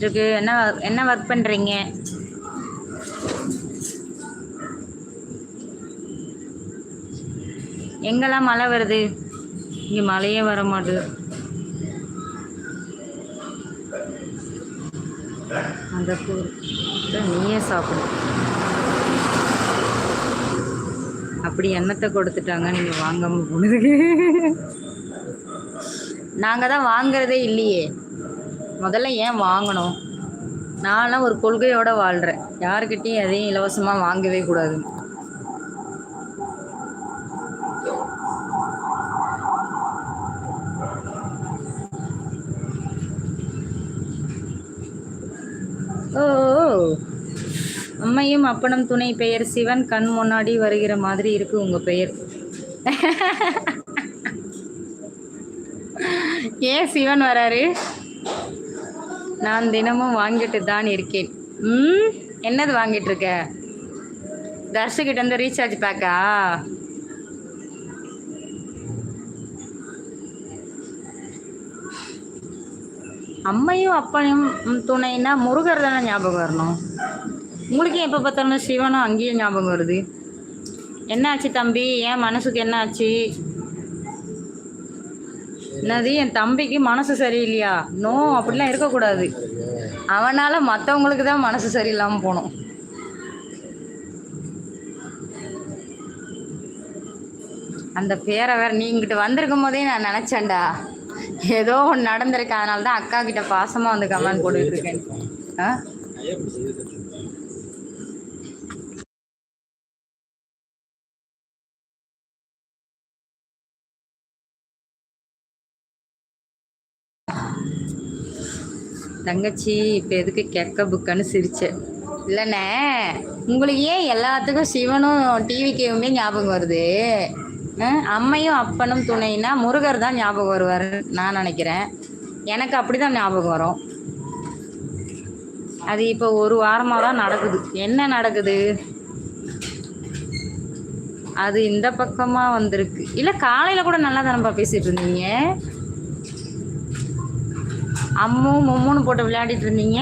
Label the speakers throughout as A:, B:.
A: இருக்கு. என்ன என்ன ஒர்க் பண்றீங்க? எங்கெல்லாம் மழை வருது? இங்கே மழையே வர மாட்டுது. அந்த பூ நீயே சாப்பிடு. அப்படி எண்ணத்தை கொடுத்துட்டாங்க. நீங்கள் வாங்காம போனதுக்கு நாங்கள் தான் வாங்குறதே இல்லையே. முதல்ல ஏன் வாங்கணும்? நான்லாம் ஒரு கொள்கையோட வாழ்கிறேன் யாருக்கிட்டையும் எதையும் இலவசமாக வாங்கவே கூடாது. ஓ. அம்மையும் அப்பனும் துணை பெயர் சிவன் கண் முன்னாடி வருகிற மாதிரி இருக்கு உங்க பெயர். ஏன் சிவன் வராரு? நான் தினமும் வாங்கிட்டு தான் இருக்கேன். ம்? என்னது வாங்கிட்டு இருக்க தர்ஷகிட்ட இருந்து ரீசார்ஜ் பேக்கா அம்மையும் அப்பனையும் துணைன்னா முருகர் தானே ஞாபகம் வரணும். உங்களுக்கு எப்போ பார்த்தாலும் சிவனும் அங்கேயும் ஞாபகம் வருது. என்னாச்சு தம்பி? ஏன் மனசுக்கு என்னாச்சு? என்னது என் தம்பிக்கு மனசு சரியில்லையா? நோ அப்படிலாம் இருக்கக்கூடாது. அவனால் மற்றவங்களுக்கு தான் மனசு சரியில்லாமல் போகணும் அந்த பேரை வேற நீ இங்கிட்ட வந்திருக்கும் போதே நான் நினச்சேன்டா. ஏதோ ஒன்று நடந்திருக்கு அதனால தான் அக்கா கிட்ட பாசமாக வந்து கமெண்ட் போட்டுட்டு இருக்கேன். ஆ? தங்கச்சி இப்போ எதுக்கு கெக்க புக்கன்னு சிரிச்சேன் இல்லைண்ணே உங்களுக்கு ஏன் எல்லாத்துக்கும் சிவனும் டிவிக்குமே ஞாபகம் வருது? அம்மையும் அப்பனும் துணைனா முருகர் தான் ஞாபகம் வருவார் நான் நினைக்கிறேன். எனக்கு அப்படி தான் ஞாபகம் வரும். அது இப்போ ஒரு வாரமாக தான் நடக்குது. என்ன நடக்குது? அது இந்த பக்கமாக வந்திருக்கு. இல்லை காலையில் கூட நல்லா தானப்பா பேசிகிட்டு இருந்தீங்க? அம்மு மும்முன்னு போட்டு விளையாடிட்டு இருந்தீங்க.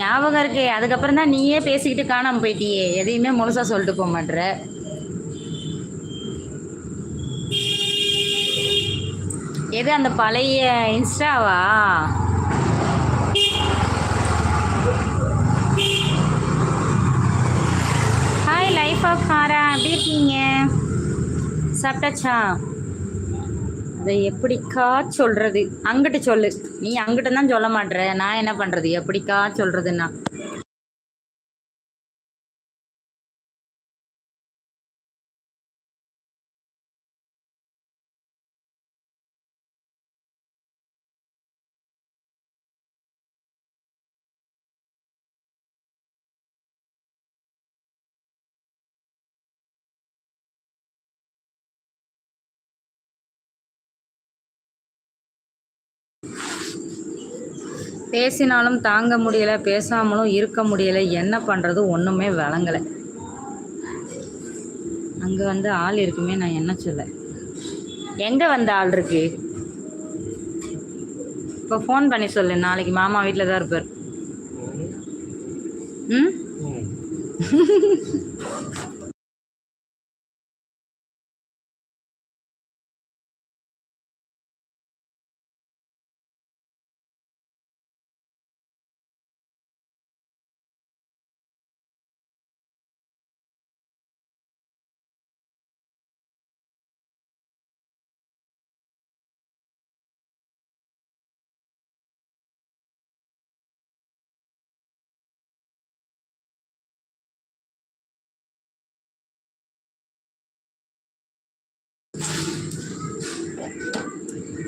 A: ஞாபகம் இருக்கு. அதுக்கப்புறம் தான் நீயே பேசிக்கிட்டு காணாமல் போயிட்டியே. எதையுமே முழுசாக சொல்லிட்டு போக மாட்டுற எது அந்த பழைய இன்ஸ்டாவா? ஹாய் லைஃப் ஆஃப் ஹாரா எப்படி இருக்கீங்க? சாப்பிட்டாச்சா? அதை எப்படிக்கா சொல்றது? அங்கிட்டு சொல்லு. நீ அங்கிட்ட தான் சொல்ல மாட்டேற நான் என்ன பண்றது? எப்படிக்கா சொல்றதுன்னா? பேசினாலும் தாங்க முடியல பேசாமலும் இருக்க முடியல. என்ன பண்றது? ஒண்ணுமே விளங்கல. அங்க வந்து ஆள் இருக்குமே நான் என்ன சொல்ல? எங்க வந்த ஆள் இருக்கு? இப்போ ஃபோன் பண்ணி சொல்லு. நாளைக்கு மாமா வீட்டில் தான் இருப்பார். ம்.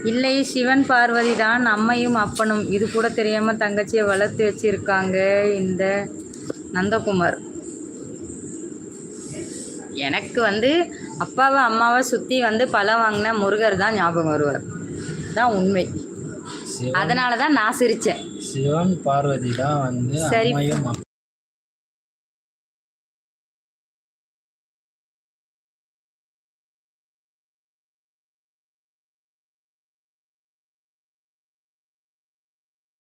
A: இல்லை சிவன் பார்வதி தான் அம்மையும் அப்பனும். இது கூட தெரியாம தங்கச்சியை வளர்த்து வச்சிருக்காங்க இந்த நந்தகுமார். எனக்கு வந்து அப்பாவை அம்மாவை சுற்றி வந்து பழம் வாங்கின முருகர் தான் ஞாபகம் வருவார். தான் உண்மை. அதனால தான் நான் சிரித்தேன்
B: சிவன் பார்வதி தான் வந்து
A: சரி.